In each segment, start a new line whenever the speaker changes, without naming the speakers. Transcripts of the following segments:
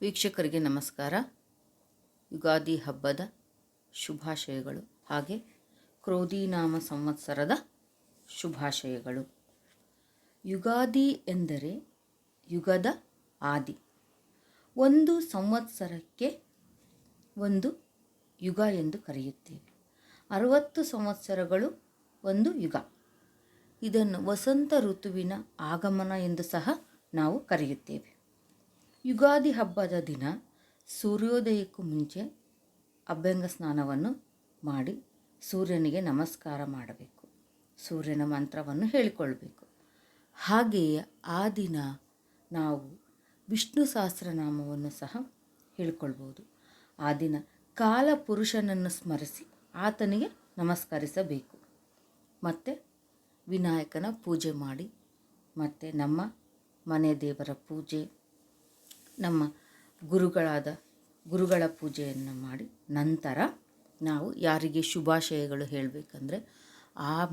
ವೀಕ್ಷಕರಿಗೆ ನಮಸ್ಕಾರ. ಯುಗಾದಿ ಹಬ್ಬದ ಶುಭಾಶಯಗಳು ಹಾಗೆ ಕ್ರೋಧಿನಾಮ ಸಂವತ್ಸರದ ಶುಭಾಶಯಗಳು. ಯುಗಾದಿ ಎಂದರೆ ಯುಗದ ಆದಿ. ಒಂದು ಸಂವತ್ಸರಕ್ಕೆ ಒಂದು ಯುಗ ಎಂದು ಕರೆಯುತ್ತೇವೆ. ಅರವತ್ತು ಸಂವತ್ಸರಗಳು ಒಂದು ಯುಗ. ಇದನ್ನು ವಸಂತ ಋತುವಿನ ಆಗಮನ ಎಂದು ಸಹ ನಾವು ಕರೆಯುತ್ತೇವೆ. ಯುಗಾದಿ ಹಬ್ಬದ ದಿನ ಸೂರ್ಯೋದಯಕ್ಕೂ ಮುಂಚೆ ಅಭ್ಯಂಗ ಸ್ನಾನವನ್ನು ಮಾಡಿ ಸೂರ್ಯನಿಗೆ ನಮಸ್ಕಾರ ಮಾಡಬೇಕು. ಸೂರ್ಯನ ಮಂತ್ರವನ್ನು ಹೇಳಿಕೊಳ್ಬೇಕು. ಹಾಗೆಯೇ ಆ ದಿನ ನಾವು ವಿಷ್ಣು ಸಹಸ್ರನಾಮವನ್ನು ಸಹ ಹೇಳಿಕೊಳ್ಬೋದು. ಆ ದಿನ ಕಾಲ ಪುರುಷನನ್ನು ಸ್ಮರಿಸಿ ಆತನಿಗೆ ನಮಸ್ಕರಿಸಬೇಕು. ಮತ್ತು ವಿನಾಯಕನ ಪೂಜೆ ಮಾಡಿ, ಮತ್ತು ನಮ್ಮ ಮನೆ ದೇವರ ಪೂಜೆ ನಮ್ಮ ಗುರುಗಳಾದ ಗುರುಗಳ ಪೂಜೆಯನ್ನು ಮಾಡಿ ನಂತರ ನಾವು ಯಾರಿಗೆ ಶುಭಾಶಯಗಳು ಹೇಳಬೇಕಂದ್ರೆ ಆ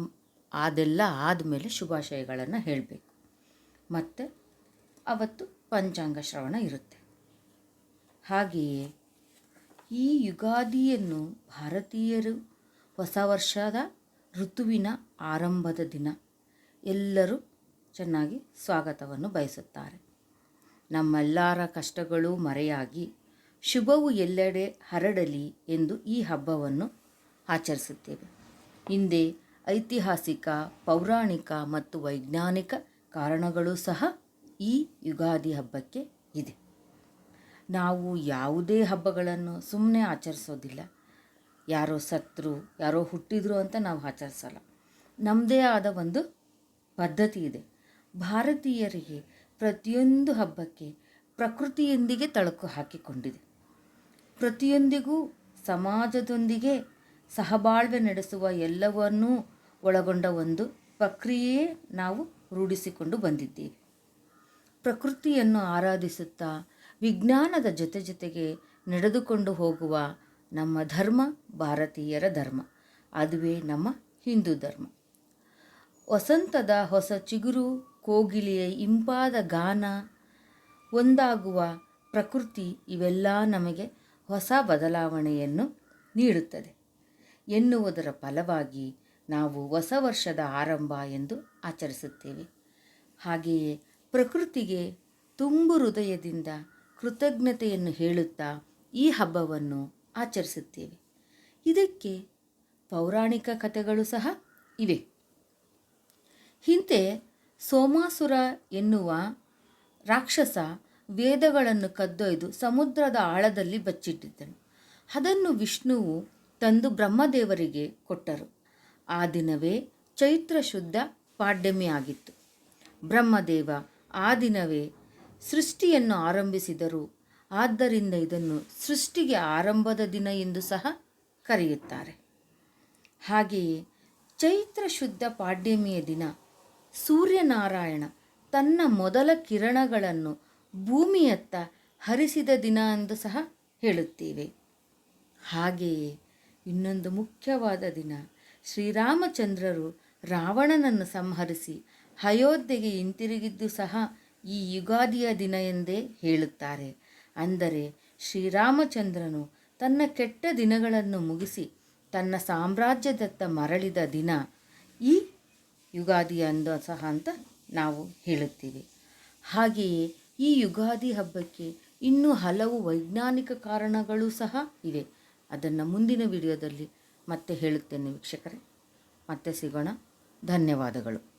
ಅದೆಲ್ಲ ಆದಮೇಲೆ ಶುಭಾಶಯಗಳನ್ನು ಹೇಳಬೇಕು. ಮತ್ತು ಅವತ್ತು ಪಂಚಾಂಗ ಶ್ರವಣ ಇರುತ್ತೆ. ಹಾಗೆಯೇ ಈ ಯುಗಾದಿಯನ್ನು ಭಾರತೀಯರು ಹೊಸ ವರ್ಷದ ಋತುವಿನ ಆರಂಭದ ದಿನ ಎಲ್ಲರೂ ಚೆನ್ನಾಗಿ ಸ್ವಾಗತವನ್ನು ಬಯಸುತ್ತಾರೆ. ನಮ್ಮೆಲ್ಲರ ಕಷ್ಟಗಳು ಮರೆಯಾಗಿ ಶುಭವು ಎಲ್ಲೆಡೆ ಹರಡಲಿ ಎಂದು ಈ ಹಬ್ಬವನ್ನು ಆಚರಿಸುತ್ತೇವೆ. ಹಿಂದೆ ಐತಿಹಾಸಿಕ, ಪೌರಾಣಿಕ ಮತ್ತು ವೈಜ್ಞಾನಿಕ ಕಾರಣಗಳು ಸಹ ಈ ಯುಗಾದಿ ಹಬ್ಬಕ್ಕೆ ಇದೆ. ನಾವು ಯಾವುದೇ ಹಬ್ಬಗಳನ್ನು ಸುಮ್ಮನೆ ಆಚರಿಸೋದಿಲ್ಲ. ಯಾರೋ ಸತ್ರು ಯಾರೋ ಹುಟ್ಟಿದ್ರು ಅಂತ ನಾವು ಆಚರಿಸಲ್ಲ. ನಮ್ಮದೇ ಆದ ಒಂದು ಪದ್ಧತಿ ಇದೆ. ಭಾರತೀಯರಿಗೆ ಪ್ರತಿಯೊಂದು ಹಬ್ಬಕ್ಕೆ ಪ್ರಕೃತಿಯೊಂದಿಗೆ ತಳಕು ಹಾಕಿಕೊಂಡಿದೆ. ಪ್ರತಿಯೊಂದಿಗೂ ಸಮಾಜದೊಂದಿಗೆ ಸಹಬಾಳ್ವೆ ನಡೆಸುವ ಎಲ್ಲವನ್ನೂ ಒಳಗೊಂಡ ಒಂದು ಪ್ರಕ್ರಿಯೆ ನಾವು ರೂಢಿಸಿಕೊಂಡು ಬಂದಿದ್ದೇವೆ. ಪ್ರಕೃತಿಯನ್ನು ಆರಾಧಿಸುತ್ತಾ ವಿಜ್ಞಾನದ ಜೊತೆ ಜೊತೆಗೆ ನಡೆದುಕೊಂಡು ಹೋಗುವ ನಮ್ಮ ಧರ್ಮ ಭಾರತೀಯರ ಧರ್ಮ, ಅದುವೇ ನಮ್ಮ ಹಿಂದೂ ಧರ್ಮ. ವಸಂತದ ಹೊಸ ಚಿಗುರು ಕೋಗಿಲೆಯ ಇಂಪಾದ ಗಾನ, ಒಂದಾಗುವ ಪ್ರಕೃತಿ ಇವೆಲ್ಲ ನಮಗೆ ಹೊಸ ಬದಲಾವಣೆಯನ್ನು ನೀಡುತ್ತದೆ. ಎನ್ನುವುದರ ಫಲವಾಗಿ ನಾವು ಹೊಸ ವರ್ಷದ ಆರಂಭ ಎಂದು ಆಚರಿಸುತ್ತೇವೆ. ಹಾಗೆಯೇ ಪ್ರಕೃತಿಗೆ ತುಂಬು ಹೃದಯದಿಂದ ಕೃತಜ್ಞತೆಯನ್ನು ಹೇಳುತ್ತಾ ಈ ಹಬ್ಬವನ್ನು ಆಚರಿಸುತ್ತೇವೆ. ಇದಕ್ಕೆ ಪೌರಾಣಿಕ ಕಥೆಗಳು ಸಹ ಇವೆ. ಹಿಂದೆ ಸೋಮಾಸುರ ಎನ್ನುವ ರಾಕ್ಷಸ ವೇದಗಳನ್ನು ಕದ್ದೊಯ್ದು ಸಮುದ್ರದ ಆಳದಲ್ಲಿ ಬಚ್ಚಿಟ್ಟಿದ್ದನು. ಅದನ್ನು ವಿಷ್ಣುವು ತಂದು ಬ್ರಹ್ಮದೇವರಿಗೆ ಕೊಟ್ಟರು. ಆ ದಿನವೇ ಚೈತ್ರ ಶುದ್ಧ ಪಾಡ್ಯಮಿ ಆಗಿತ್ತು. ಬ್ರಹ್ಮದೇವ ಆ ದಿನವೇ ಸೃಷ್ಟಿಯನ್ನು ಆರಂಭಿಸಿದರು. ಆದ್ದರಿಂದ ಇದನ್ನು ಸೃಷ್ಟಿಗೆ ಆರಂಭದ ದಿನ ಎಂದು ಸಹ ಕರೆಯುತ್ತಾರೆ. ಹಾಗೆಯೇ ಚೈತ್ರ ಶುದ್ಧ ಪಾಡ್ಯಮಿಯ ದಿನ ಸೂರ್ಯನಾರಾಯಣ ತನ್ನ ಮೊದಲ ಕಿರಣಗಳನ್ನು ಭೂಮಿಯತ್ತ ಹರಿಸಿದ ದಿನ ಎಂದು ಸಹ ಹೇಳುತ್ತೇವೆ. ಹಾಗೆಯೇ ಇನ್ನೊಂದು ಮುಖ್ಯವಾದ ದಿನ. ಶ್ರೀರಾಮಚಂದ್ರರು ರಾವಣನನ್ನು ಸಂಹರಿಸಿ ಅಯೋಧ್ಯೆಗೆ ಹಿಂತಿರುಗಿದ್ದು ಸಹ ಈ ಯುಗಾದಿಯ ದಿನ ಎಂದೇ ಹೇಳುತ್ತಾರೆ. ಅಂದರೆ ಶ್ರೀರಾಮಚಂದ್ರನು ತನ್ನ ಕೆಟ್ಟ ದಿನಗಳನ್ನು ಮುಗಿಸಿ ತನ್ನ ಸಾಮ್ರಾಜ್ಯದತ್ತ ಮರಳಿದ ದಿನ. ಈ ಯುಗಾದಿ ಅಂದು ಸಹ ಅಂತ ನಾವು ಹೇಳುತ್ತೀವಿ. ಹಾಗೆಯೇ ಈ ಯುಗಾದಿ ಹಬ್ಬಕ್ಕೆ ಇನ್ನೂ ಹಲವು ವೈಜ್ಞಾನಿಕ ಕಾರಣಗಳು ಸಹ ಇವೆ. ಅದನ್ನು ಮುಂದಿನ ವಿಡಿಯೋದಲ್ಲಿ ಮತ್ತೆ ಹೇಳುತ್ತೇನೆ ವೀಕ್ಷಕರೇ. ಮತ್ತೆ ಸಿಗೋಣ. ಧನ್ಯವಾದಗಳು.